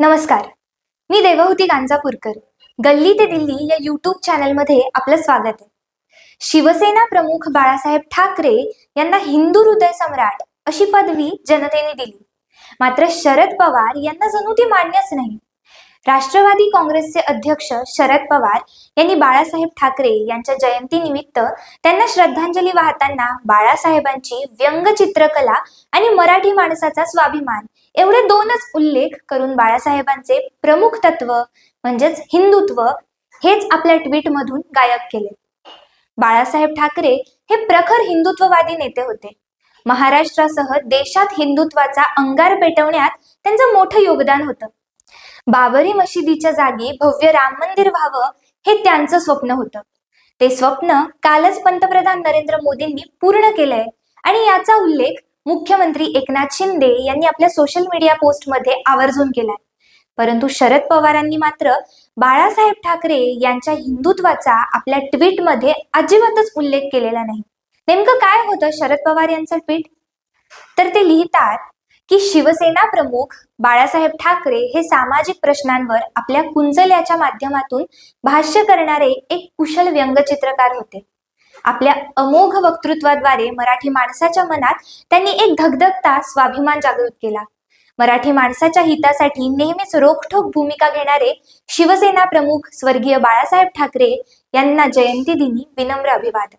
नमस्कार. मी देवहूती गांजापूरकर. गल्ली ते दिल्ली या युट्यूब चॅनलमध्ये आपलं स्वागत आहे. शिवसेना प्रमुख बाळासाहेब ठाकरे यांना हिंदू हृदय सम्राट अशी पदवी जनतेने दिली. मात्र शरद पवार यांना जणू ती मान्यच नाही. राष्ट्रवादी काँग्रेसचे अध्यक्ष शरद पवार यांनी बाळासाहेब ठाकरे यांच्या जयंतीनिमित्त त्यांना श्रद्धांजली वाहताना बाळासाहेबांची व्यंगचित्रकला आणि मराठी माणसाचा स्वाभिमान एवढे दोनच उल्लेख करून बाळासाहेबांचे प्रमुख तत्व म्हणजेच हिंदुत्व हेच आपल्या ट्विटमधून गायब केले. बाळासाहेब ठाकरे हे प्रखर हिंदुत्ववादी नेते होते. महाराष्ट्रासह देशात हिंदुत्वाचा अंगार पेटवण्यात त्यांचं मोठं योगदान होतं. बाबरी मशिदीच्या जागी भव्य राम मंदिर व्हावं हे त्यांचं स्वप्न होतं. ते स्वप्न कालच पंतप्रधान नरेंद्र मोदींनी पूर्ण केलंय आणि याचा उल्लेख मुख्यमंत्री एकनाथ शिंदे यांनी आपल्या सोशल मीडिया पोस्टमध्ये आवर्जून केलाय. परंतु शरद पवारांनी मात्र बाळासाहेब ठाकरे यांच्या हिंदुत्वाचा आपल्या ट्विटमध्ये अजिबातच उल्लेख केलेला नाही. नेमकं काय होतं शरद पवार यांचं ट्विट तर ते लिहितात की शिवसेना प्रमुख बाळासाहेब ठाकरे हे सामाजिक प्रश्नांवर आपल्या कुंजल्याच्या माध्यमातून भाष्य करणारे एक कुशल व्यंगचित्रकार होते. आपल्या अमोघ वक्तृत्वाद्वारे मराठी माणसाच्या मनात त्यांनी एक धगधगता स्वाभिमान जागृत केला. मराठी माणसाच्या हितासाठी नेहमीच रोखठोक भूमिका घेणारे शिवसेना प्रमुख स्वर्गीय बाळासाहेब ठाकरे यांना जयंती दिनी विनम्र अभिवादन.